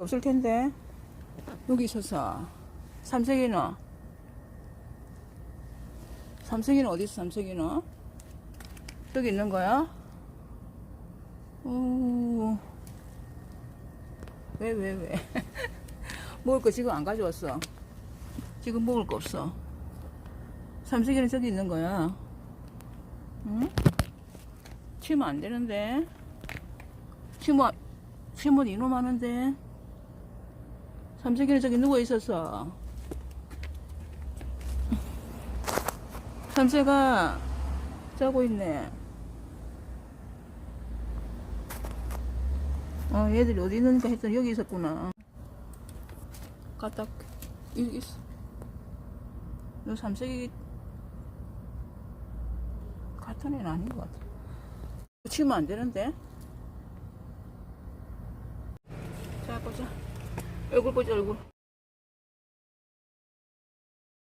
없을 텐데 여기 있어서 삼색이는 삼색이는 어디 있어 삼색이는 저기 있는 거야? 오. 왜, 왜, 왜? 먹을 거 지금 안 가져왔어. 지금 먹을 거 없어. 삼색이는 저기 있는 거야. 응? 치면 안 되는데. 치면, 치면 이놈 하는데. 삼색이는 저기 누워 있었어. 삼색아, 자고 있네. 어, 얘들이 어디 있는가 했더니 여기 있었구나. 갖다, 여기 있어. 너 삼색이 같은 애는 아닌 것 같아. 치면 안 되는데? 자, 보자. 얼굴 보자, 얼굴.